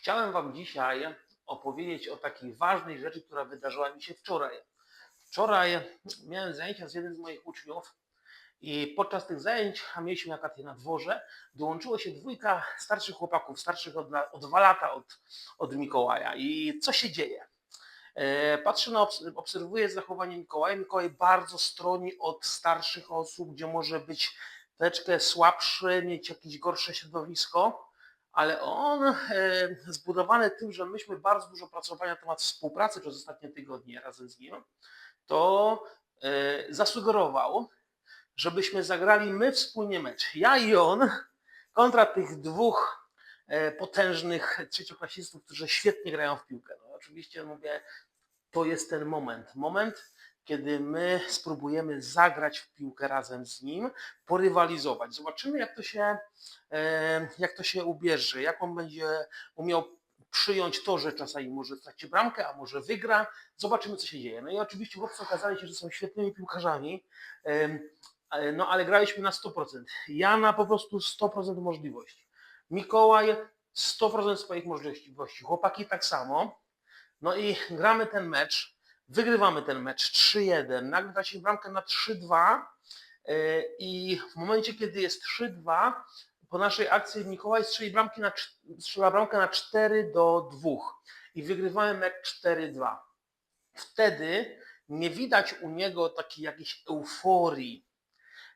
Chciałem Wam dzisiaj opowiedzieć o takiej ważnej rzeczy, która wydarzyła mi się wczoraj. Wczoraj miałem zajęcia z jednym z moich uczniów i podczas tych zajęć, a mieliśmy akurat je na dworze, dołączyło się dwójka starszych chłopaków, starszych od, o dwa lata od, od Mikołaja. I co się dzieje? E, Patrzę na, obs- obserwuję zachowanie Mikołaja. Mikołaj bardzo stroni od starszych osób, gdzie może być troszeczkę słabszy, mieć jakieś gorsze środowisko ale on e, zbudowany tym, że myśmy bardzo dużo pracowali na temat współpracy przez ostatnie tygodnie razem z nim, to e, zasugerował, żebyśmy zagrali my wspólnie mecz. Ja i on kontra tych dwóch e, potężnych trzecioklasistów, którzy świetnie grają w piłkę. No, oczywiście mówię, to jest ten moment. Moment, kiedy my spróbujemy zagrać w piłkę razem z nim, porywalizować. Zobaczymy, jak to się, e, jak to się ubierze, jak on będzie umiał przyjąć to, że czasami może straci bramkę, a może wygra. Zobaczymy, co się dzieje. No i oczywiście chłopcy okazali się, że są świetnymi piłkarzami, ale- no ale graliśmy na 100%. Ja na po prostu 100% możliwości. Mikołaj 100% swoich możliwości. Chłopaki tak samo. No i gramy ten mecz, wygrywamy ten mecz 3-1, nagle traci bramkę na 3-2 e, i w momencie, kiedy jest 3-2, po naszej akcji Mikołaj strzeli bramki na, strzela bramkę na 4 do 2 i wygrywamy mecz 4-2. Wtedy nie widać u niego takiej jakiejś euforii,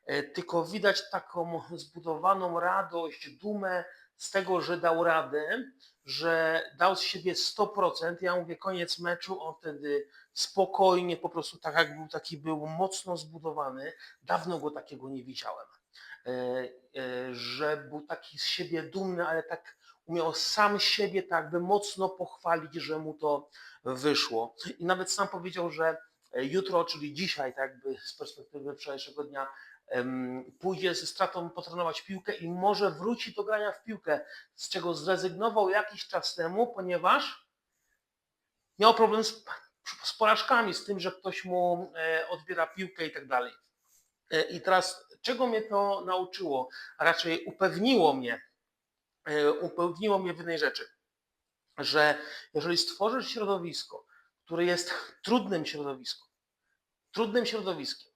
e, tylko widać taką zbudowaną radość, dumę z tego, że dał radę, że dał z siebie 100%. Ja mówię, koniec meczu, on wtedy spokojnie, po prostu tak jak był, taki był mocno zbudowany. Dawno go takiego nie widziałem. E, e, Że był taki z siebie dumny, ale tak umiał sam siebie tak jakby mocno pochwalić, że mu to wyszło. I nawet sam powiedział, że e, jutro, czyli dzisiaj, tak jakby z perspektywy wczorajszego dnia, pójdzie ze stratą potrenować piłkę i może wróci do grania w piłkę, z czego zrezygnował jakiś czas temu, ponieważ miał problem z, z porażkami, z tym, że ktoś mu e, odbiera piłkę i tak dalej. E, I teraz, czego mnie to nauczyło? A raczej upewniło mnie, e, upewniło mnie w jednej rzeczy, że jeżeli stworzysz środowisko, które jest trudnym środowiskiem, trudnym środowiskiem,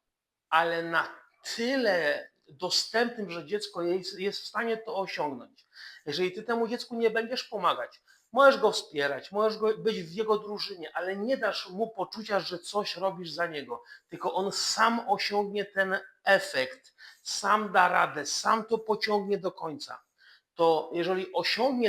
ale na tyle dostępnym, że dziecko jest, w stanie to osiągnąć. Jeżeli ty temu dziecku nie będziesz pomagać, możesz go wspierać, możesz go, być w jego drużynie, ale nie dasz mu poczucia, że coś robisz za niego, tylko on sam osiągnie ten efekt, sam da radę, sam to pociągnie do końca. To jeżeli osiągnie